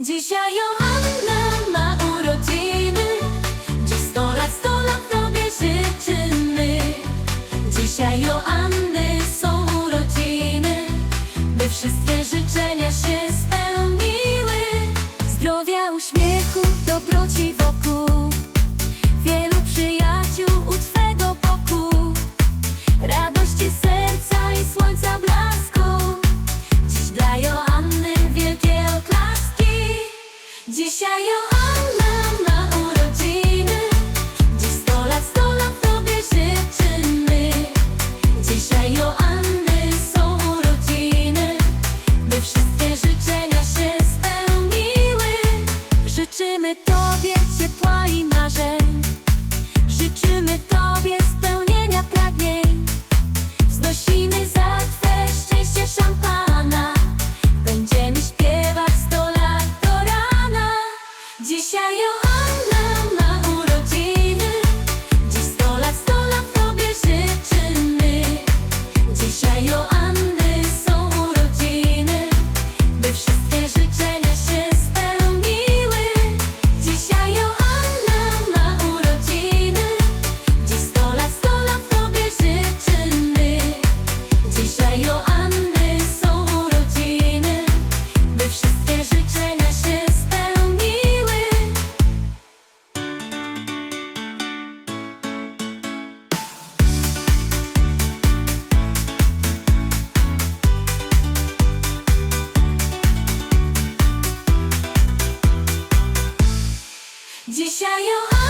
Dzisiaj Joanna ma urodziny Dzisiaj Joanna Dzisiaj Dzisiaj Joanna